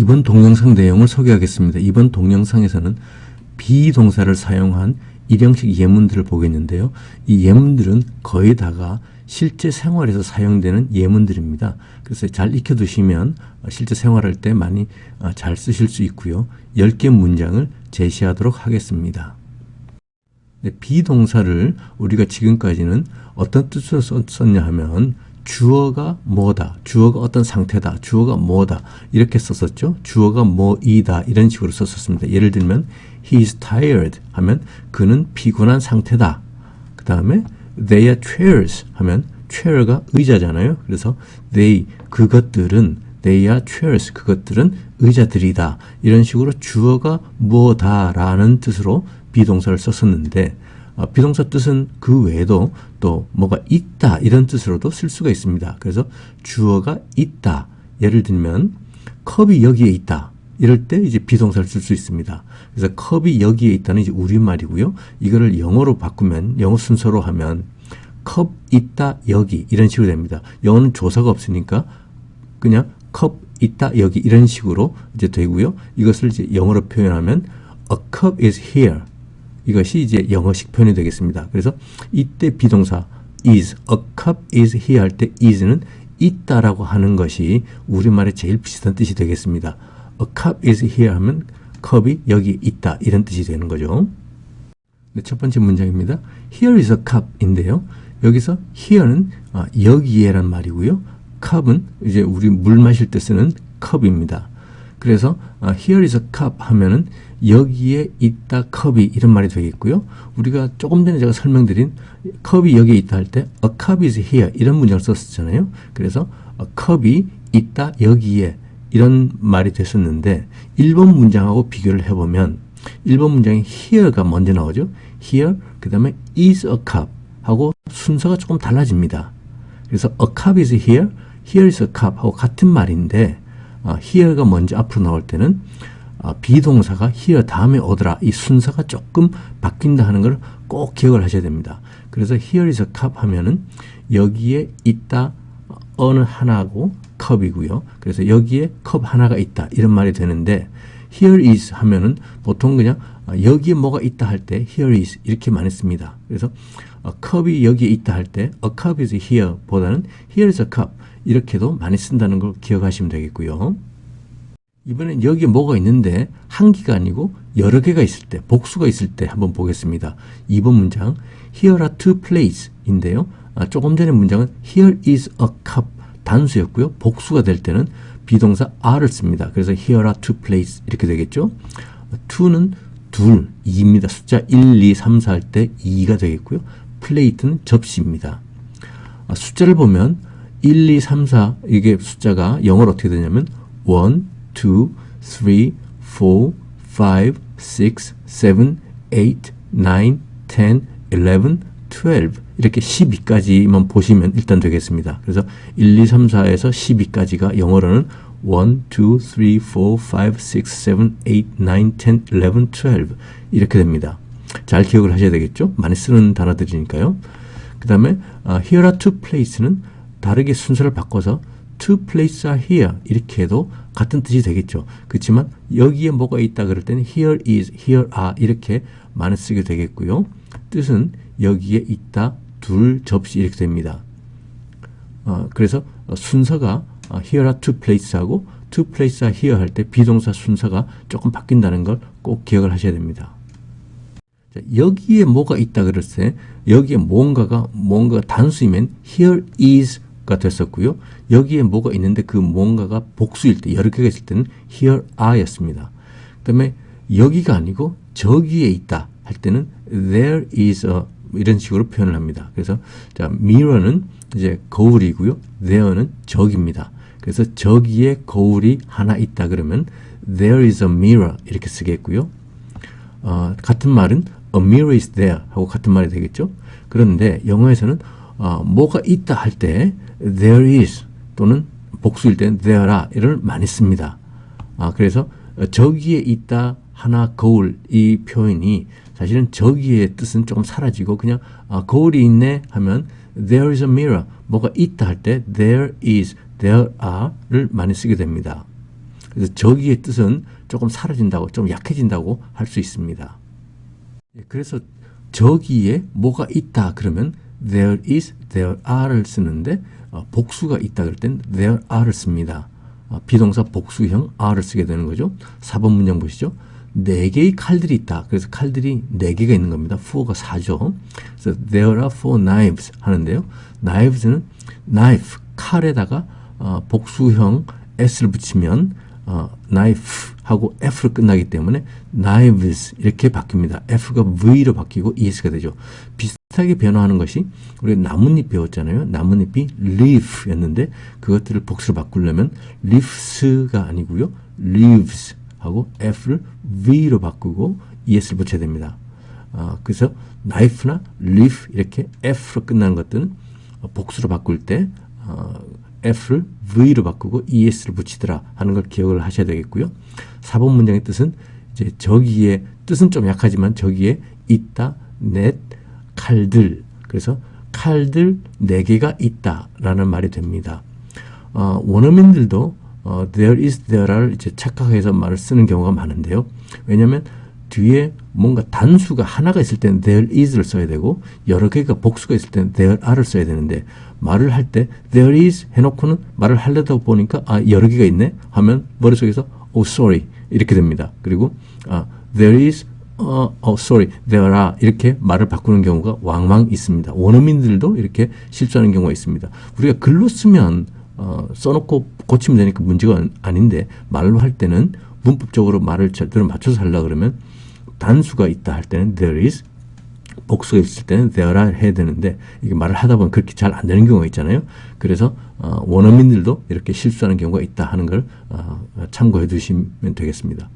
이번 동영상 내용을 소개하겠습니다. 이번 동영상에서는 비동사를 사용한 일형식 예문들을 보겠는데요. 이 예문들은 거의 다가 실제 생활에서 사용되는 예문들입니다. 그래서 잘 익혀두시면 실제 생활할 때 많이 어, 잘 쓰실 수 있고요. 10개 문장을 제시하도록 하겠습니다. 네, 비동사를 우리가 지금까지는 어떤 뜻으로 썼- 썼냐 하면 주어가 뭐다, 주어가 어떤 상태다, 주어가 뭐다 이렇게 썼었죠. 주어가 뭐이다 이런 식으로 썼었습니다. 예를 들면 he is tired 하면 그는 피곤한 상태다. 그 다음에 they are chairs 하면 chair가 의자잖아요. 그래서 they 그것들은 they are chairs 그것들은 의자들이다. 이런 식으로 주어가 뭐다라는 뜻으로 비동사를 썼었는데 어, 비동사 뜻은 그 외에도 또 뭐가 있다 이런 뜻으로도 쓸 수가 있습니다. 그래서 주어가 있다. 예를 들면 컵이 여기에 있다. 이럴 때 이제 비동사를 쓸 수 있습니다. 그래서 컵이 여기에 있다는 이제 우리말이고요. 이거를 영어로 바꾸면 영어 순서로 하면 컵 있다 여기 이런 식으로 됩니다. 영어는 조사가 없으니까 그냥 컵 있다 여기 이런 식으로 이제 되고요. 이것을 이제 영어로 표현하면 a cup is here 이것이 이제 영어식 표현이 되겠습니다. 그래서 이때 비동사 is a cup is here 할 때 is는 있다라고 하는 것이 우리말에 제일 비슷한 뜻이 되겠습니다. a cup is here 하면 컵이 여기 있다 이런 뜻이 되는 거죠. 네, 첫 번째 문장입니다. Here is a cup인데요. 여기서 here는 아, 여기에란 말이고요. cup은 이제 우리 물 마실 때 쓰는 컵입니다. 그래서 아, here is a cup 하면은 여기에 있다 컵이 이런 말이 되겠고요. 우리가 조금 전에 제가 설명드린 컵이 여기에 있다 할 때 a cup is here 이런 문장을 썼었잖아요. 그래서 a cup이 있다 여기에 이런 말이 됐었는데 1번 문장하고 비교를 해보면 1번 문장에 here가 먼저 나오죠. here 그 다음에 is a cup 하고 순서가 조금 달라집니다. 그래서 a cup is here, here is a cup 하고 같은 말인데 아, here가 먼저 앞으로 나올 때는 아, 비동사가 here 다음에 오더라 이 순서가 조금 바뀐다 하는 걸 꼭 기억을 하셔야 됩니다. 그래서 here is a cup 하면은 여기에 있다 어느 하나고 컵이고요. 그래서 여기에 컵 하나가 있다 이런 말이 되는데 here is 하면은 보통 그냥 아, 여기에 뭐가 있다 할 때 here is 이렇게 많이 씁니다. 그래서 어, 컵이 여기에 있다 할 때 a cup is here 보다는 here is a cup 이렇게도 많이 쓴다는 걸 기억하시면 되겠고요. 이번엔 여기에 뭐가 있는데 한 개가 아니고 여러 개가 있을 때 복수가 있을 때 한번 보겠습니다. 2번 문장 Here are two plates 인데요. 아, 조금 전에 문장은 Here is a cup 단수였고요. 복수가 될 때는 비동사 are를 씁니다. 그래서 Here are two plates 이렇게 되겠죠. two는 둘, 2입니다. 숫자 1, 2, 3, 4 할 때 2가 되겠고요. 플레이트는 접시입니다. 아, 숫자를 보면 1, 2, 3, 4 이게 숫자가 영어로 어떻게 되냐면 1, 2, 3, 4, 5, 6, 7, 8, 9, 10, 11, 12 이렇게 12까지만 보시면 일단 되겠습니다. 그래서 1, 2, 3, 4에서 12까지가 영어로는 1, 2, 3, 4, 5, 6, 7, 8, 9, 10, 11, 12 이렇게 됩니다. 잘 기억을 하셔야 되겠죠? 많이 쓰는 단어들이니까요. 그 다음에 here are two places는 다르게 순서를 바꿔서 two places are here 이렇게 해도 같은 뜻이 되겠죠. 그렇지만 여기에 뭐가 있다 그럴 때는 here is, here are 이렇게 많이 쓰게 되겠고요. 뜻은 여기에 있다, 둘, 접시 이렇게 됩니다. 어, 그래서 어, 순서가 어, here are two places하고 two places are here 할 때 비동사 순서가 조금 바뀐다는 걸 꼭 기억을 하셔야 됩니다. 자, 여기에 뭐가 있다 그럴 때 여기에 뭔가가 뭔가가 단수이면 here is 가 됐었고요. 여기에 뭐가 있는데 그 뭔가가 복수일 때 여러 개가 있을 때는 here are였습니다. 그 다음에 여기가 아니고 저기에 있다 할 때는 there is a 이런 식으로 표현을 합니다. 그래서 자 mirror는 이제 거울이고요. there는 저기입니다. 그래서 저기에 거울이 하나 있다 그러면 there is a mirror 이렇게 쓰겠고요. 어, 같은 말은 a mirror is there 하고 같은 말이 되겠죠. 그런데 영어에서는 어, 뭐가 있다 할때 there is 또는 복수일 때는 there are 이를 많이 씁니다. 아, 그래서 어, 저기에 있다 하나 거울 이 표현이 사실은 저기의 뜻은 조금 사라지고 그냥 아, 거울이 있네 하면 there is a mirror 뭐가 있다 할 때 there is, there are를 많이 쓰게 됩니다. 그래서 저기의 뜻은 조금 사라진다고, 좀 약해진다고 할 수 있습니다. 예, 그래서 저기에 뭐가 있다 그러면 there is, there are를 쓰는데 어, 복수가 있다 그럴 땐 there are를 씁니다. 어, 비동사 복수형 are를 쓰게 되는 거죠. 4번 문장 보시죠. 네 개의 칼들이 있다. 그래서 칼들이 네 개가 있는 겁니다. four가 4죠. 그래서 there are four knives 하는데요. knives는 knife, 칼에다가 어, 복수형 s를 붙이면 어, knife 하고 f로 끝나기 때문에 knives 이렇게 바뀝니다. f가 v로 바뀌고 es가 되죠. 비슷하게 변화하는 것이 우리 나뭇잎 배웠잖아요. 나뭇잎이 leaf였는데 그것들을 복수로 바꾸려면 leafs가 아니고요. leaves 하고 f를 v로 바꾸고 es를 붙여야 됩니다. 어, 그래서 knife나 leaf 이렇게 f로 끝나는 것들은 복수로 바꿀 때 어, F를 V로 바꾸고 ES를 붙이더라 하는 걸 기억을 하셔야 되겠고요. 4번 문장의 뜻은 이제 저기에 뜻은 좀 약하지만 저기에 있다, 넷, 칼들. 그래서 칼들 네 개가 있다라는 말이 됩니다. 어, 원어민들도 어, there is there를 이제 착각해서 말을 쓰는 경우가 많은데요. 왜냐하면 뒤에 뭔가 단수가 하나가 있을 때는 there is를 써야 되고 여러 개가 복수가 있을 때는 there are를 써야 되는데 말을 할 때 there is 해놓고는 말을 하려다 보니까 아 여러 개가 있네 하면 머릿속에서 oh sorry 이렇게 됩니다. 그리고 아 there is 어, oh sorry there are 이렇게 말을 바꾸는 경우가 왕왕 있습니다. 원어민들도 이렇게 실수하는 경우가 있습니다. 우리가 글로 쓰면 어, 써놓고 고치면 되니까 문제가 아닌데 말로 할 때는 문법적으로 말을 제대로 맞춰서 하려 그러면 단수가 있다 할 때는 there is 복수가 있을 때는 there are 해야 되는데 이게 말을 하다 보면 그렇게 잘 안 되는 경우가 있잖아요. 그래서 어, 원어민들도 이렇게 실수하는 경우가 있다 하는 걸 어, 참고해 두시면 되겠습니다.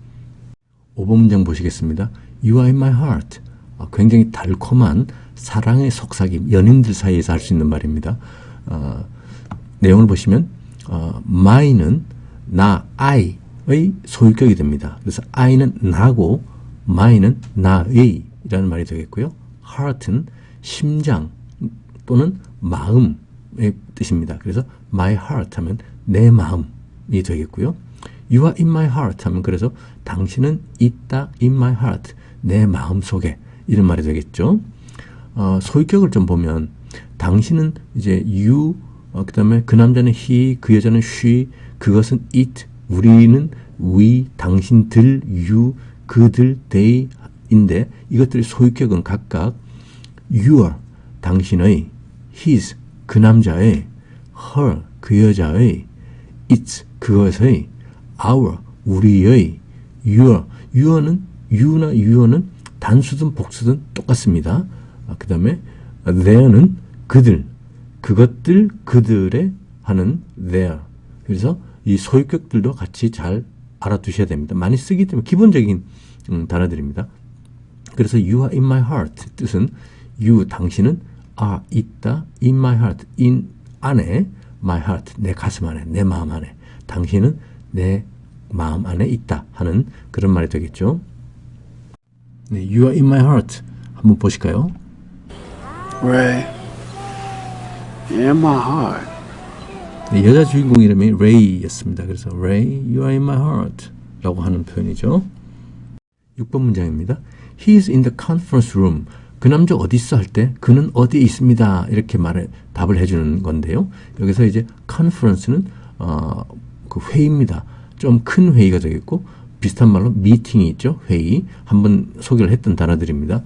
5번 문장 보시겠습니다. You are in my heart. 어, 굉장히 달콤한 사랑의 속삭임, 연인들 사이에서 할 수 있는 말입니다. 어, 내용을 보시면 어, my는 나, I의 소유격이 됩니다. 그래서 I는 나고 my는 나의 이라는 말이 되겠고요. heart는 심장 또는 마음의 뜻입니다. 그래서 my heart 하면 내 마음이 되겠고요. You are in my heart 하면 그래서 당신은 있다 in my heart 내 마음 속에 이런 말이 되겠죠. 어, 소유격을 좀 보면 당신은 이제 you 어, 그다음에 그 남자는 he 그 여자는 she 그것은 it 우리는 we 당신들 you 그들 they인데 이것들의 소유격은 각각 your 당신의 his 그 남자의 her 그 여자의 its 그것의 our 우리의 your your는 you나 your는 단수든 복수든 똑같습니다. 아, 그 다음에 their는 그들 그것들 그들의 하는 their 그래서 이 소유격들도 같이 잘 알아두셔야 됩니다. 많이 쓰기 때문에 기본적인 음, 단어들입니다. 그래서 you are in my heart 뜻은 you 당신은 are 있다 in my heart in 안에 my heart 내 가슴 안에 내 마음 안에 당신은 내 마음 안에 있다 하는 그런 말이 되겠죠. 네, you are in my heart 한번 보실까요? Ray, in my heart. 네, 여자 주인공 이름이 레이였습니다. 그래서 Ray, you are in my heart 라고 하는 표현이죠. 6번 문장입니다. He is in the conference room. 그 남자 어디 있어 할 때 그는 어디에 있습니다. 이렇게 말을 답을 해주는 건데요. 여기서 이제 conference는 어, 그 회의입니다. 좀 큰 회의가 되겠고 비슷한 말로 미팅이 있죠. 회의 한번 소개를 했던 단어들입니다.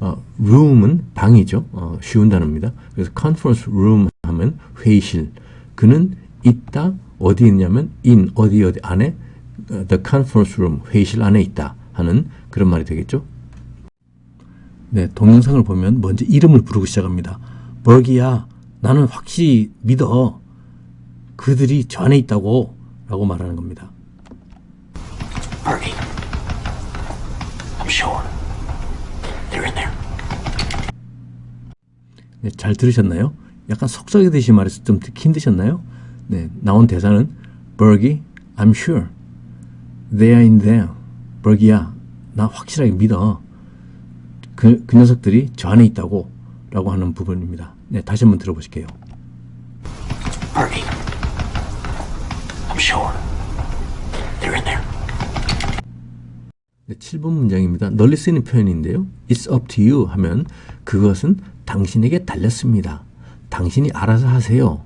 어, room은 방이죠. 어, 쉬운 단어입니다. 그래서 conference room 하면 회의실. 그는 있다 어디 있냐면 in 어디 어디 안에 어, the conference room 회의실 안에 있다 하는 그런 말이 되겠죠. 네, 동영상을 보면 먼저 이름을 부르고 시작합니다. 버기야, 나는 확실히 믿어. 그들이 저 안에 있다고 라고 말하는 겁니다. Sure. They're in there. 네, 잘 들으셨나요? 약간 속삭이 듯이 말해서 좀 듣기 힘드셨나요? 네, 나온 대사는 Bergie, I'm sure. They are in there. Bergie야, 나 확실하게 믿어. 그, 그 녀석들이 저 안에 있다고 라고 하는 부분입니다. 네, 다시 한번 들어보실게요. 네, 7번 문장입니다. 널리 쓰이는 표현인데요. It's up to you 하면 그것은 당신에게 달렸습니다. 당신이 알아서 하세요.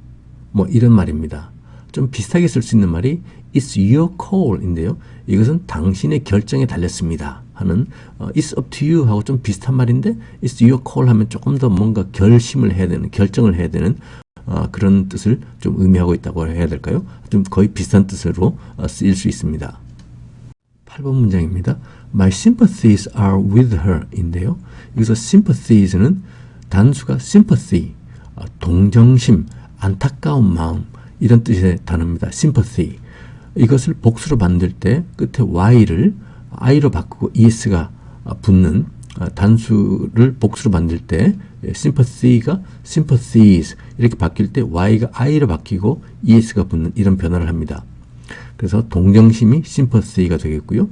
뭐 이런 말입니다. 좀 비슷하게 쓸 수 있는 말이 It's your call인데요. 이것은 당신의 결정에 달렸습니다. 하는 어, It's up to you 하고 좀 비슷한 말인데 It's your call 하면 조금 더 뭔가 결심을 해야 되는 결정을 해야 되는 어, 그런 뜻을 좀 의미하고 있다고 해야 될까요? 좀 거의 비슷한 뜻으로 어, 쓰일 수 있습니다. 8번 문장입니다. My sympathies are with her 인데요. 여기서 sympathies는 단수가 sympathy, 어, 동정심, 안타까운 마음 이런 뜻의 단어입니다. sympathy. 이것을 복수로 만들 때 끝에 y를 i로 바꾸고 es가 붙는 어, 단수를 복수로 만들 때 예, sympathy가 sympathies 이렇게 바뀔 때 y가 i로 바뀌고 es가 붙는 이런 변화를 합니다. 그래서 동정심이 sympathy가 되겠고요.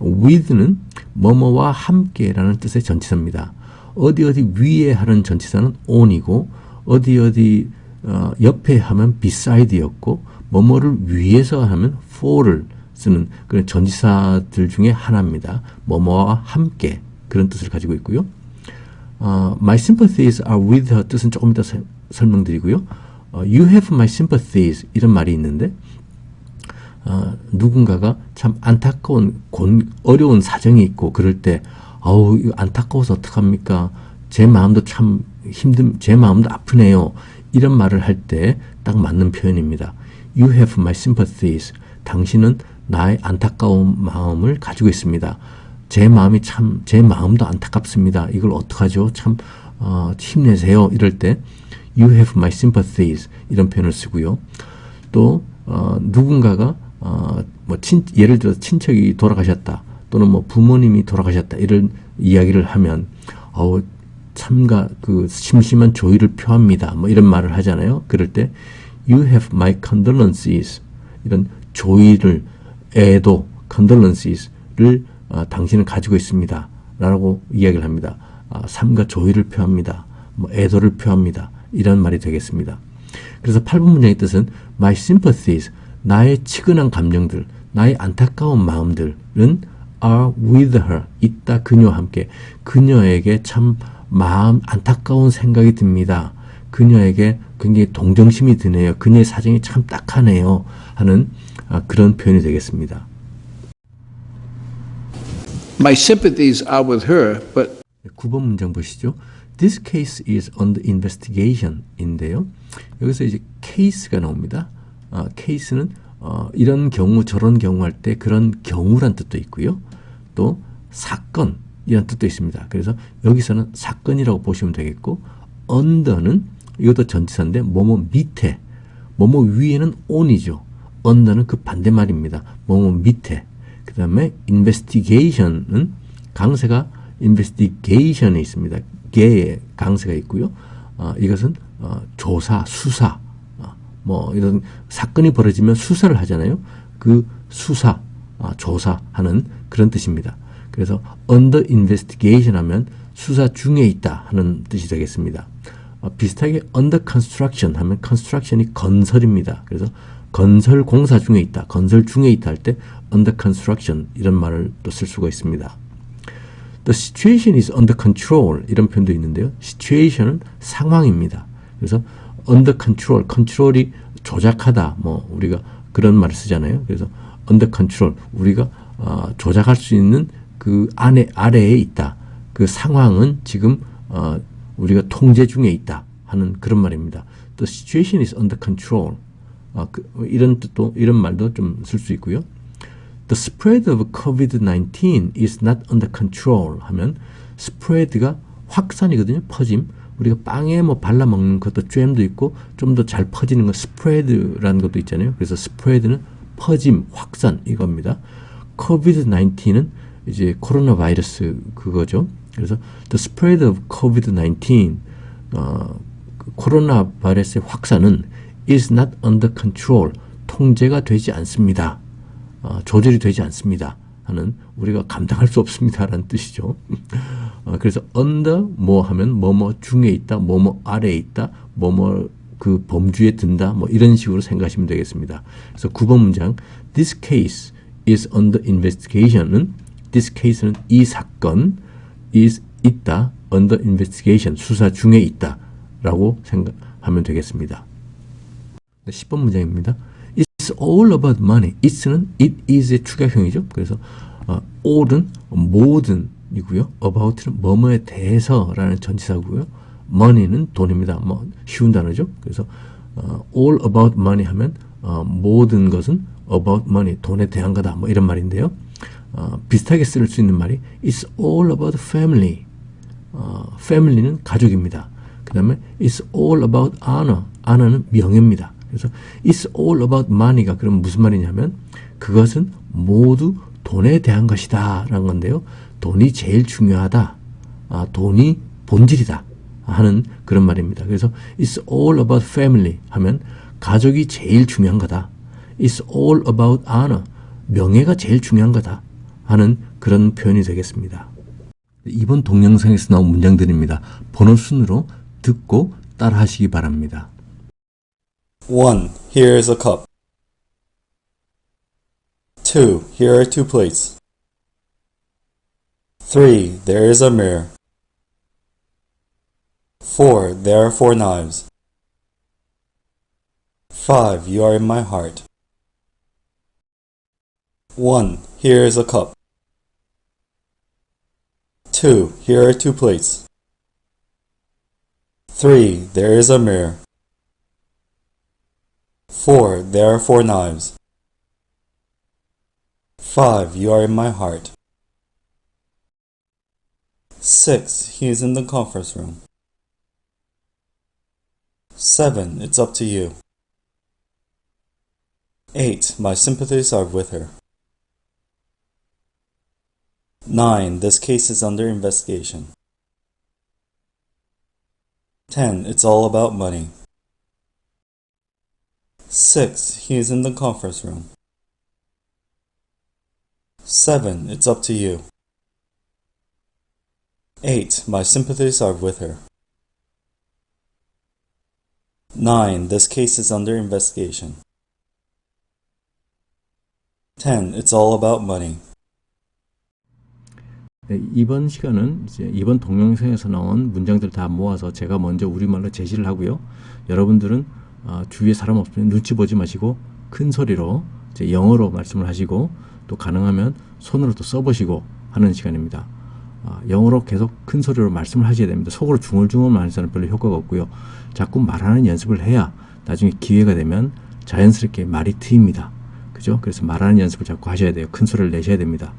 with는 뭐뭐와 함께라는 뜻의 전치사입니다. 어디 어디 위에 하는 전치사는 on이고 어디 어디 어, 옆에 하면 beside였고 뭐뭐를 위해서 하면 for를 쓰는 그런 전치사들 중에 하나입니다. 뭐뭐와 함께 그런 뜻을 가지고 있고요. 어, my sympathies are with her 뜻은 조금 이따 설- 설명드리고요. 어, you have my sympathies 이런 말이 있는데 어, 누군가가 참 안타까운 곤, 어려운 사정이 있고 그럴 때 아우 안타까워서 어떡합니까? 제 마음도 참 힘든 제 마음도 아프네요. 이런 말을 할 때 딱 맞는 표현입니다. You have my sympathies. 당신은 나의 안타까운 마음을 가지고 있습니다. 제 마음이 참 제 마음도 안타깝습니다. 이걸 어떡하죠? 참 어, 힘내세요. 이럴 때 You have my sympathies 이런 표현을 쓰고요. 또 어, 누군가가 어, 뭐 친, 예를 들어 서 친척이 돌아가셨다 또는 뭐 부모님이 돌아가셨다 이런 이야기를 하면 어우 참가 그 심심한 조의를 표합니다. 뭐 이런 말을 하잖아요. 그럴 때 you have my condolences 이런 조의를 애도 condolences를 어, 당신은 가지고 있습니다. 라고 이야기를 합니다. 아, 삼가 조의를 표합니다. 뭐 애도를 표합니다. 이런 말이 되겠습니다. 그래서 8번 문장의 뜻은 my sympathies 나의 치근한 감정들, 나의 안타까운 마음들은 are with her 있다 그녀와 함께 그녀에게 참 마음 안타까운 생각이 듭니다. 그녀에게 굉장히 동정심이 드네요. 그녀의 사정이 참 딱하네요. 하는 아, 그런 표현이 되겠습니다. My sympathies are with her, but 9번 문장 보시죠. This case is under investigation 인데요. 여기서 이제 case가 나옵니다. 아, case는 어, 이런 경우 저런 경우 할 때 그런 경우란 뜻도 있고요. 또 사건 이런 뜻도 있습니다. 그래서 여기서는 사건이라고 보시면 되겠고 under는 이것도 전치사인데 뭐뭐 밑에 뭐뭐 위에는 on이죠. under는 그 반대말입니다. 뭐뭐 밑에 그 다음에 investigation은 강세가 investigation에 있습니다. 개의 강세가 있고요. 어, 이것은 어, 조사, 수사, 어, 뭐 이런 사건이 벌어지면 수사를 하잖아요. 그 수사, 어, 조사하는 그런 뜻입니다. 그래서 under investigation 하면 수사 중에 있다 하는 뜻이 되겠습니다. 어, 비슷하게 under construction 하면 construction이 건설입니다. 그래서 건설 공사 중에 있다, 건설 중에 있다 할 때 under construction 이런 말을 또 쓸 수가 있습니다. The situation is under control 이런 표현도 있는데요. situation은 상황입니다. 그래서 under control, control이 조작하다 뭐 우리가 그런 말을 쓰잖아요. 그래서 under control 우리가 어, 조작할 수 있는 그 안에 아래에 있다. 그 상황은 지금 어, 우리가 통제 중에 있다 하는 그런 말입니다. The situation is under control. 어, 그, 이런 뜻도 이런 말도 좀 쓸 수 있고요. The spread of COVID-19 is not under control 하면 spread가 확산이거든요. 퍼짐. 우리가 빵에 뭐 발라 먹는 것도 잼도 있고 좀 더 잘 퍼지는 건 spread라는 것도 있잖아요. 그래서 spread는 퍼짐, 확산 이겁니다. COVID-19은 이제 코로나 바이러스 그거죠. 그래서 the spread of COVID-19 어, 그 코로나 바이러스의 확산은 is not under control 통제가 되지 않습니다. 어, 조절이 되지 않습니다. 하는 우리가 감당할 수 없습니다라는 뜻이죠. 어, 그래서 under 뭐 하면 뭐뭐 중에 있다, 뭐뭐 아래에 있다, 뭐뭐 그 범주에 든다, 뭐 이런 식으로 생각하시면 되겠습니다. 그래서 9번 문장 This case is under investigation은 this case는 이 사건 is 있다 under investigation 수사 중에 있다라고 생각하면 되겠습니다. 10번 문장입니다. It's all about money. It's는 it is의 축약형이죠. 그래서 어, all은 모든이고요. about는 뭐뭐에 대해서라는 전치사고요. money는 돈입니다. 뭐 쉬운 단어죠. 그래서 어, all about money 하면 어, 모든 것은 about money 돈에 대한 거다. 뭐 이런 말인데요. 어, 비슷하게 쓸 수 있는 말이 It's all about family. 어, family는 가족입니다. 그 다음에 It's all about honor. honor는 명예입니다. 그래서 It's all about money가 그럼 무슨 말이냐면 그것은 모두 돈에 대한 것이다 라는 건데요. 돈이 제일 중요하다. 아, 돈이 본질이다. 하는 그런 말입니다. 그래서 It's all about family 하면 가족이 제일 중요한 거다. It's all about honor. 명예가 제일 중요한 거다. 하는 그런 표현이 되겠습니다. 이번 동영상에서 나온 문장들입니다. 번호 순으로 듣고 따라 하시기 바랍니다. 1. Here is a cup. 2. Here are two plates. 3. There is a mirror. 4. There are four knives. 5. You are in my heart. 1. Here is a cup. 2. Here are two plates. 3. There is a mirror. 4. There are four knives. 5. You are in my heart. 6. He is in the conference room. 7. It's up to you. 8. My sympathies are with her. 9. This case is under investigation. 10. It's all about money. 6. He is in the conference room. 7. It's up to you. 8. My sympathies are with her. 9. This case is under investigation. 10. It's all about money. 네, 이번 시간은 이제 이번 동영상에서 나온 문장들 다 모아서 제가 먼저 우리말로 제시를 하고요. 여러분들은 어, 주위에 사람 없으면 눈치 보지 마시고 큰 소리로 이제 영어로 말씀을 하시고 또 가능하면 손으로 또 써보시고 하는 시간입니다. 아, 영어로 계속 큰 소리로 말씀을 하셔야 됩니다. 속으로 중얼중얼 말해서는 별로 효과가 없고요. 자꾸 말하는 연습을 해야 나중에 기회가 되면 자연스럽게 말이 트입니다. 그죠? 그래서 말하는 연습을 자꾸 하셔야 돼요. 큰 소리를 내셔야 됩니다.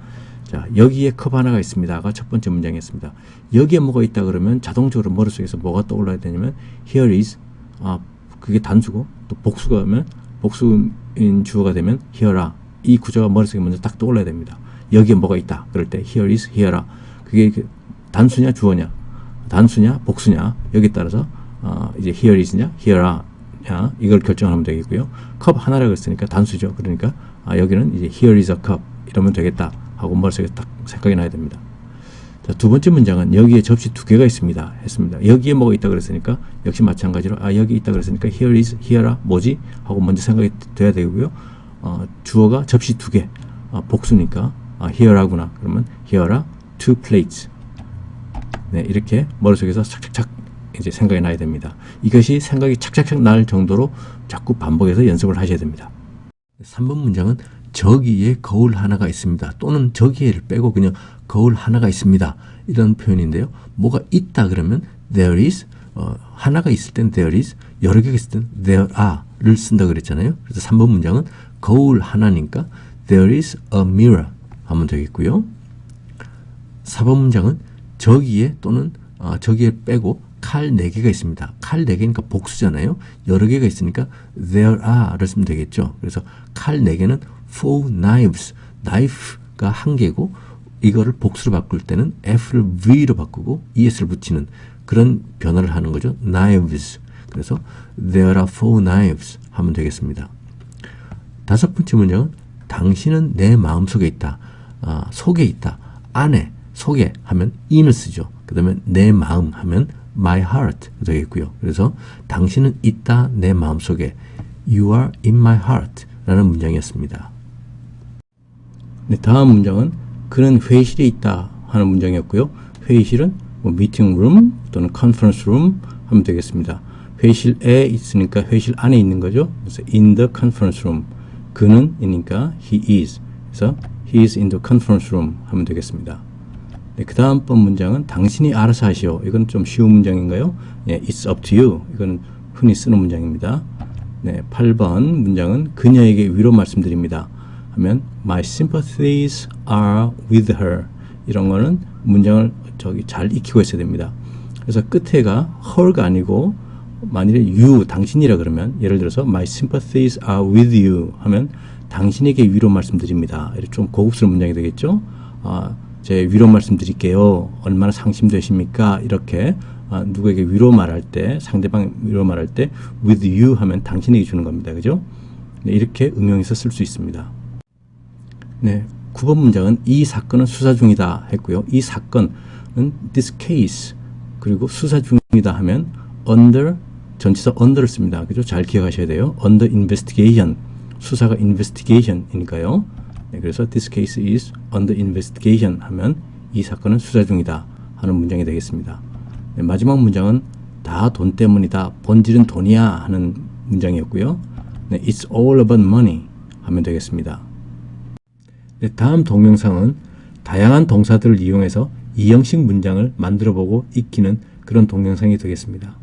자, 여기에 컵 하나가 있습니다가 첫 번째 문장이었습니다. 여기에 뭐가 있다 그러면 자동적으로 머릿속에서 뭐가 떠올라야 되냐면 here is 아, 그게 단수고 또 복수가 하면 복수인 주어가 되면 here아 이 구조가 머릿속에 먼저 딱 떠올라야 됩니다. 여기에 뭐가 있다. 그럴 때 here is here아 그게 그 단수냐 주어냐 단수냐 복수냐 여기에 따라서 어, 이제 here is냐 here아 야, 이걸 결정하면 되겠고요. 컵 하나라고 했으니까 단수죠. 그러니까 아, 여기는 이제 here is a cup 이러면 되겠다 하고 머릿속에 딱 생각이 나야 됩니다. 자, 두 번째 문장은 여기에 접시 두 개가 있습니다. 했습니다. 여기에 뭐가 있다 그랬으니까 역시 마찬가지로 아 여기 있다 그랬으니까 here is here아 뭐지 하고 먼저 생각이 돼야 되고요. 어, 주어가 접시 두 개, 아, 복수니까 아, here아구나 그러면 here아 two plates. 네 이렇게 머릿속에서 착착착 이제 생각이 나야 됩니다. 이것이 생각이 착착착 날 정도로 자꾸 반복해서 연습을 하셔야 됩니다. 3번 문장은 저기에 거울 하나가 있습니다. 또는 저기에를 빼고 그냥 거울 하나가 있습니다. 이런 표현인데요. 뭐가 있다 그러면 there is 어, 하나가 있을 땐 there is 여러 개가 있을 땐 there are를 쓴다 그랬잖아요. 그래서 3번 문장은 거울 하나니까 there is a mirror 하면 되겠고요. 4번 문장은 저기에 또는 어, 저기에 빼고 칼 4개가 있습니다. 칼 4개니까 복수잖아요. 여러 개가 있으니까 there are를 쓰면 되겠죠. 그래서 칼 4개는 four knives. knife가 한 개고 이거를 복수로 바꿀 때는 f를 v로 바꾸고 es를 붙이는 그런 변화를 하는 거죠. knives. 그래서 there are four knives 하면 되겠습니다. 다섯 번째 문장은 당신은 내 마음속에 있다. 아, 속에 있다. 안에, 속에 하면 in을 쓰죠. 그 다음에 내 마음 하면 my heart 되겠고요. 그래서 당신은 있다 내 마음속에 you are in my heart 라는 문장이었습니다. 네, 다음 문장은 그는 회의실에 있다 하는 문장이었고요. 회의실은 뭐 미팅 룸 또는 컨퍼런스 룸 하면 되겠습니다. 회의실에 있으니까 회의실 안에 있는 거죠. 그래서 in the conference room. 그는 이니까 he is. 그래서 he is in the conference room 하면 되겠습니다. 네, 그 다음 번 문장은 당신이 알아서 하시오. 이건 좀 쉬운 문장인가요? 네, it's up to you. 이건 흔히 쓰는 문장입니다. 네, 8번 문장은 그녀에게 위로 말씀드립니다. 하면 my sympathies are with her. 이런 거는 문장을 저기 잘 익히고 있어야 됩니다. 그래서 끝에가 her가 아니고 만일에 you 당신이라 그러면 예를 들어서 my sympathies are with you 하면 당신에게 위로 말씀드립니다. 이렇게 좀 고급스러운 문장이 되겠죠. 아, 제 위로 말씀드릴게요. 얼마나 상심되십니까? 이렇게 아, 누구에게 위로 말할 때 상대방 위로 말할 때 with you 하면 당신에게 주는 겁니다. 그죠? 네, 이렇게 응용해서 쓸 수 있습니다. 네, 9번 문장은 이 사건은 수사 중이다 했고요. 이 사건은 this case 그리고 수사 중이다 하면 under 전치사 under를 씁니다. 그죠? 잘 기억하셔야 돼요. under investigation 수사가 investigation이니까요. 네, 그래서 this case is under investigation 하면 이 사건은 수사 중이다 하는 문장이 되겠습니다. 네, 마지막 문장은 다 돈 때문이다. 본질은 돈이야 하는 문장이었고요. 네, it's all about money 하면 되겠습니다. 네, 다음 동영상은 다양한 동사들을 이용해서 이형식 문장을 만들어 보고 익히는 그런 동영상이 되겠습니다.